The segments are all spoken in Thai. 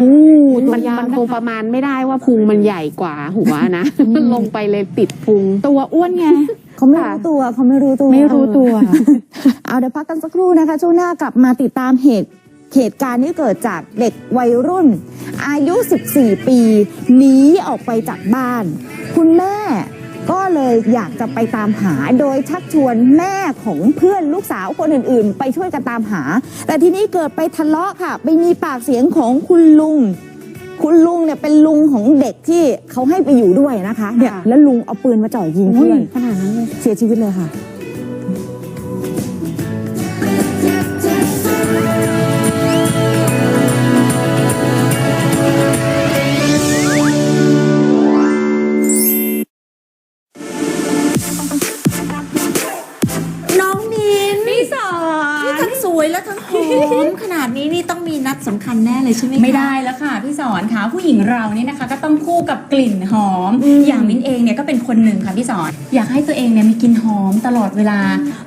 โอ้มันตัวยาวมันนะคงประมาณไม่ได้ว่าพุงมันใหญ่กว่าหัวนะลงไปเลยติดพุงตัวอ้วนไงเขาไม่รู้ตัวเขาไม่รู้ตัวไม่รู้ตัว เอาเดี๋ยวพักกันสักครู่นะคะ ช่วงหน้ากลับมาติดตามเหตุเหตุการณ์ที่เกิดจากเด็กวัยรุ่น อายุ 14 ปีหนีออกไปจากบ้าน คุณแม่ ก็เลยอยากจะไปตามหาโดยชักชวนแม่ของเพื่อนลูกสาวคนอื่นๆ ไปช่วยกันตามหา แต่ทีนี้เกิดไปทะเลาะค่ะ ไปมีปากเสียงของคุณลุง คุณลุงเนี่ยเป็นลุงของเด็กที่เขาให้ไปอยู่ด้วยนะคะเนี่ยค่ะแล้วลุงเอาปืนมาจ่อยิงอุ้ยเพื่อนขนาดนั้นเลยเสียชีวิตเลยค่ะ หอมขนาดนี้นี่ต้องมีนัดสำคัญแน่เลยใช่ไหมคะ ไม่ได้แล้วค่ะพี่สอนค่ะผู้หญิงเรานี่นะคะ ก็ต้องคู่กับกลิ่นหอม อืม อย่างมิ้นเองเนี่ยก็เป็นคนหนึ่งค่ะพี่สอน อยากให้ตัวเองเนี่ยมีกลิ่นหอมตลอดเวลา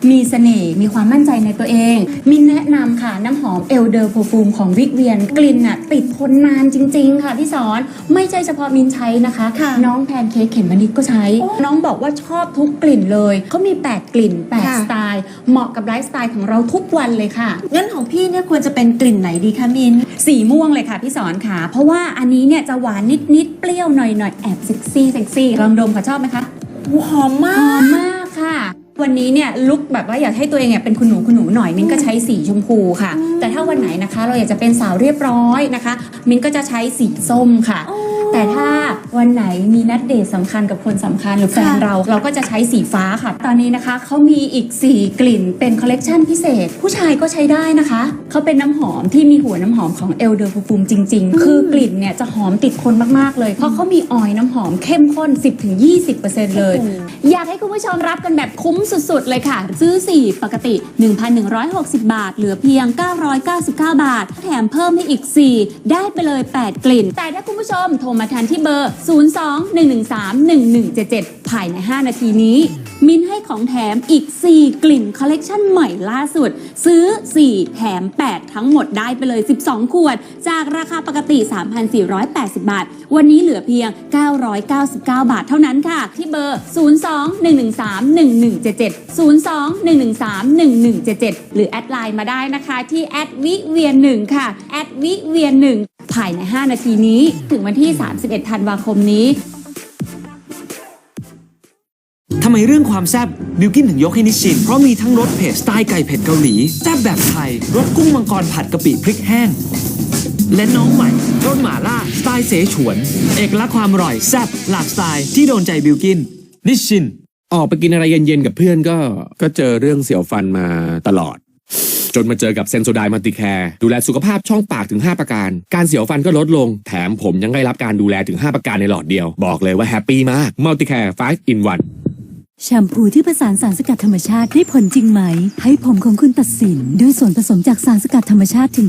มีเสน่ห์มีความมั่นใจในตัวเอง มินแนะนำค่ะน้ำหอมเอลเดอร์โ f ฟูมของวิกเวียน กลิ่นน่ะติดทนนานจริง ๆ ค่ะพี่สอนไม่ใช่เฉพาะมินใช้นะคะ ค่ะน้องแพนเค้กเข็มมะนิดก็ใช้ น้องบอกว่าชอบทุกกลิ่นเลยเขามี 8 กลิ่น 8 ค่ะ สไตล์ เหมาะกับไลฟ์สไตล์ของเราทุกวันเลยค่ะ งั้นของพี่เนี่ยควรจะเป็นกลิ่นไหนดีคะมิน สีม่วงเลยค่ะพี่สอนค่ะ เพราะว่าอันนี้เนี่ยจะหวานนิดๆเปรี้ยวหน่อยๆแอบเซ็กซี่เซ็กซี่ลองดมค่ะชอบไหมคะหอมมาหอกมมากค่ะ วันนี้เนี่ยลุกแบบว่าอยากให้ตัวเองเนี่ยเป็นคุณหนูคุณหนูหน่อยมิ้นก็ใช้สีชมพูค่ะ แต่ถ้าวันไหนนะคะ เราอยากจะเป็นสาวเรียบร้อยนะคะ มิ้นก็จะใช้สีส้มค่ะ แต่ถ้า วันไหนมีนัดเดทสำคัญกับคนสำคัญหรือแฟนค่ะเราเราก็จะใช้สีฟ้าค่ะ ตอนนี้นะคะเขามีอีก 4 กลิ่นเป็นคอลเลกชันพิเศษ ผู้ชายก็ใช้ได้นะคะเขาเป็นน้ำหอมที่มีหัวน้ำหอมของเอลเดอร์ฟูมจริง ๆ คือกลิ่นเนี่ยจะหอมติดคนมากๆเลย เพราะเขามีออยล์น้ำหอมเข้มข้น 10-20%เลย อยากให้คุณผู้ชมรับกันแบบคุ้มสุดๆ เลยค่ะ ซื้อ 4 ปกติ 1,160 บาท เหลือเพียง 999 บาท แถมเพิ่มให้อีก 4 ได้ไปเลย 8 กลิ่น แต่ถ้าคุณผู้ชมโทรมาทันที่เบอร์02-113-1177 ภายใน 5 นาทีนี้ ของแถมอีก 4 กลิ่นคอลเลกชันใหม่ล่าสุด ซื้อ 4 แถม 8 ทั้งหมดได้ไปเลย 12 ขวด จากราคาปกติ 3,480 บาท วันนี้เหลือเพียง 999 บาทเท่านั้นค่ะ ที่เบอร์ 02-113-1177 02-113-1177 หรือแอดไลน์มาได้นะคะที่แอดวิเวียนหนึ่งค่ะแอดวิเวียนหนึ่งภายใน 5 นาทีนี้ ถึงวันที่ 31 ธันวาคมนี้ ไมเรื่องความแซ่บบิวกินถึงยกให้นิชชิน เพราะมีทั้งรสเผ็ดสไตล์ไก่เผ็ดเกาหลีแซ่บแบบไทยรสกุ้งมังกรผัดกะปิพริกแห้ง และน้องใหม่รสหม่าล่าสไตล์เสฉวน เอกลักษณ์ความอร่อยแซ่บหลากสไตล์ที่โดนใจบิวกิน นิชชิน ออกไปกินอะไรเย็นๆกับเพื่อนก็ก็เจอเรื่องเสียวฟันมาตลอด จนมาเจอกับเซนโซไดมัลติแคร์ดูแลสุขภาพช่องปากถึง 5 ประการ การเสียวฟันก็ลดลง แถมผมยังได้รับการดูแลถึง 5 ประการในหลอดเดียว บอกเลยว่าแฮปปี้มากมัลติแคร์5 in 1 แชมพูที่ผสานสารสกัดธรรมชาติได้ผลจริงไหม ให้ผมของคุณตัดสิน ด้วยส่วนผสมจากสารสกัดธรรมชาติถึง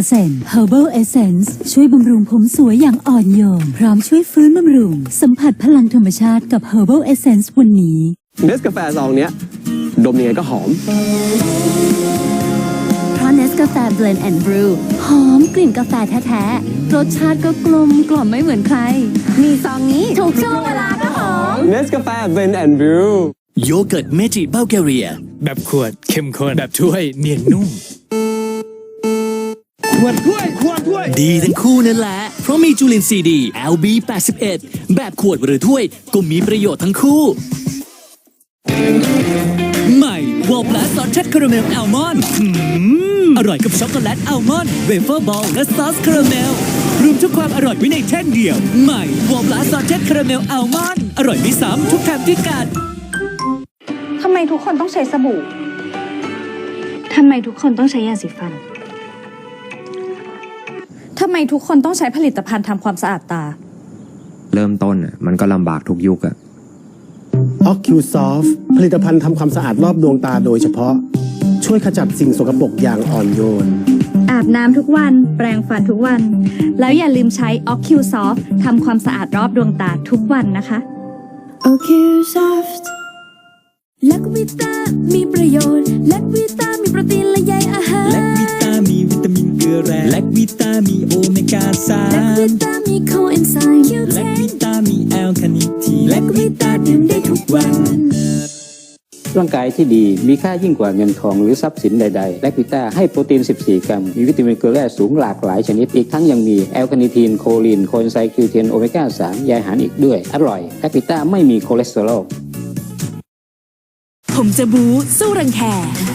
90% Herbal Essence ช่วยบำรุงผมสวยอย่างอ่อนโยน พร้อมช่วยฟื้นบำรุง สัมผัสพลังธรรมชาติกับ Herbal Essence วันนี้ เนสกาแฟซองเนี้ย ดมยังไงก็หอม เพราะ Nescafe Blend and Brew หอมกลิ่นกาแฟแท้ๆ รสชาติก็กลมกล่อมไม่เหมือนใคร มีซองนี้ถูกช่วง เวลาก็หอมเนสกาแฟเบนแอนด์บรูโยเกิร์ตเมจิบัลแกเรีย แบบขวดเข้มข้นแบบถ้วยเนียนนุ่ม ขวดถ้วยขวดถ้วย ดีทั้งคู่นั่นแหละ เพราะมีจุลินทรีย์ดี LB 81แบบขวดหรือถ้วยก็มีประโยชน์ทั้งคู่ ใหม่วอล p ล u สซอสเช็ดคาราเมลแอลมอนด์หืมอร่อยกับช็อกโกแลตอัลมอนด์เวเฟอร์บอลและซอสคาราเมล รวมทุกความอร่อยไว้ในแท่งเดียว ใหม่วอล p ล u สซอสเช็ดคาราเมลอัลมอนด์อร่อยไม่ซ้ำทุกคำที่กัดทำไมทุกคนต้องใช้สบู่ทำไมทุกคนต้องใช้ยาสีฟัน ทำไมทุกคนต้องใช้ผลิตภัณฑ์ทำความสะอาดตา เริ่มต้นอะมันก็ลำบากทุกยุคอะ o c u s o f t ผลิตภัณฑ์ทำความสะอาดรอบดวงตาโดยเฉพาะ ช่วยขจัดสิ่งสกปรกอย่างอ่อนโยน อาบน้ำทุกวัน แปรงฟันทุกวัน แล้วอย่าลืมใช้ o c u s o f t ทำความสะอาดรอบดวงตาทุกวันนะคะโอคิวซอฟต์แลควิตามีประโยชน์แลควิตามีโปรตีนและ ร่างกายที่ดีมีค่ายิ่งกว่าเงินทองหรือทรัพย์สินใดๆ แลควิต้าให้โปรตีน 14 กรัม มีวิตามินเกลือแร่สูงหลากหลายชนิด อีกทั้งยังมีแอลคาเนิทีน โคลีนโคนไซคิวเทน โอเมก้า 3 ใยอาหารอีกด้วย อร่อยแลควิต้าไม่มีคอเลสเตอรอล ผมจะบูสู้รังแค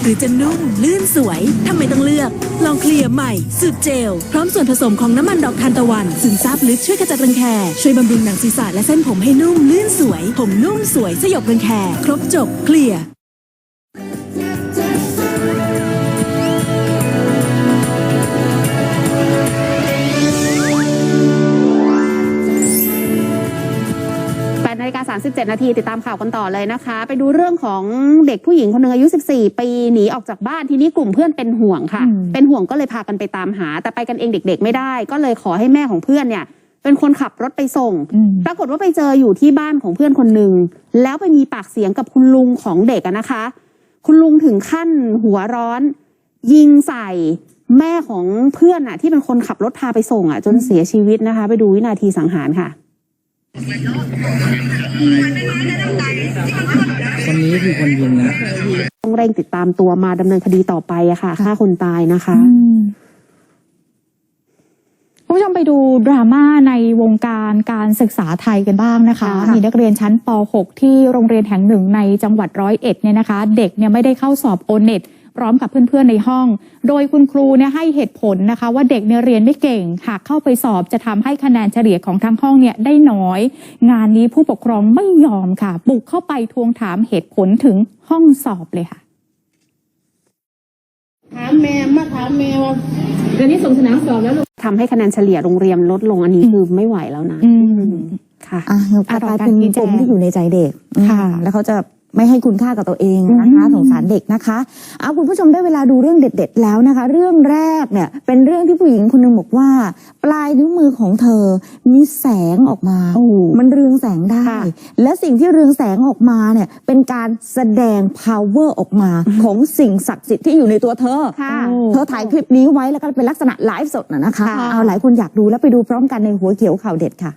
หรือจะนุ่ม ลื่นสวย ทำไมต้องเลือก ลองเคลียร์ใหม่สูตรเจล พร้อมส่วนผสมของน้ำมันดอกทานตะวันซึมซาบลึกช่วยขจัดรังแค ช่วยบำรุงหนังศีรษะและเส้นผมให้นุ่ม ลื่นสวย ผมนุ่มสวยสยบรังแค ครบจบเคลียร์ 37 นาทีติดตามข่าวกันต่อเลยนะคะ ไปดูเรื่องของเด็กผู้หญิงคนหนึ่งอายุ 14 ปีหนีออกจากบ้านทีนี้กลุ่มเพื่อนเป็นห่วงค่ะ เป็นห่วงก็เลยพากันไปตามหา แต่ไปกันเองเด็ก ๆ ไม่ได้ ก็เลยขอให้แม่ของเพื่อนเนี่ยเป็นคนขับรถไปส่ง ปรากฏว่าไปเจออยู่ที่บ้านของเพื่อนคนหนึ่ง แล้วไปมีปากเสียงกับคุณลุงของเด็กอะนะคะ คุณลุงถึงขั้นหัวร้อน ยิงใส่แม่ของเพื่อนอะที่เป็นคนขับรถพาไปส่งอะจนเสียชีวิตนะคะ ไปดูวินาทีสังหารค่ะ คนนี้คือคนยิงนะต้องเร่งติดตามตัวมาดำเนินคดีต่อไปอะค่ะฆ่าคนตายนะคะคุณผู้ชมไปดูดราม่าในวงการการศึกษาไทยกันบ้างนะคะค่ะมีนักเรียนชั้นป .6 ที่โรงเรียนแห่งหนึ่งในจังหวัดร้อยเอ็ดเนี่ยนะคะ เด็กเนี่ยไม่ได้เข้าสอบโอเน็ต พร้อมกับเพื่อนๆในห้อง โดยคุณครูเนี่ยให้เหตุผลนะคะ ว่าเด็กเนี่ยเรียนไม่เก่ง หากเข้าไปสอบจะทำให้คะแนนเฉลี่ยของทั้งห้องเนี่ยได้น้อย งานนี้ผู้ปกครองไม่ยอมค่ะ บุกเข้าไปทวงถามเหตุผลถึงห้องสอบเลยค่ะ ถามแม่มาถามแม่ว่าเดี๋ยวนี้ส่งสนามสอบแล้วทำให้คะแนนเฉลี่ยโรงเรียนลดลงอันนี้คือไม่ไหวแล้วนะอืมค่ะอะกลายเป็นปมที่อยู่ในใจเด็กค่ะอืมแล้วเขาจะ ไม่ให้คุณค่ากับตัวเองนะคะสงสารเด็กนะคะเอาคุณผู้ชมได้เวลาดูเรื่องเด็ด ๆ แล้วนะคะ เรื่องแรกเนี่ยเป็นเรื่องที่ผู้หญิงคนหนึงบอกว่า ปลายนิ้วมือของเธอมีแสงออกมา มันเรืองแสงได้ และสิ่งที่เรืองแสงออกมาเนี่ยเป็นการแสดง power ออกมาของสิ่งศักดิ์สิทธิ์ที่อยู่ในตัวเธอค่ะเธอถ่ายคลิปนี้ไว้แล้วก็เป็นลักษณะไลฟ์สดนะนะคะค่ะเอาหลายคนอยากดูแล้วไปดูพร้อมกันในหัวเขียวข่าวเด็ดค่ะ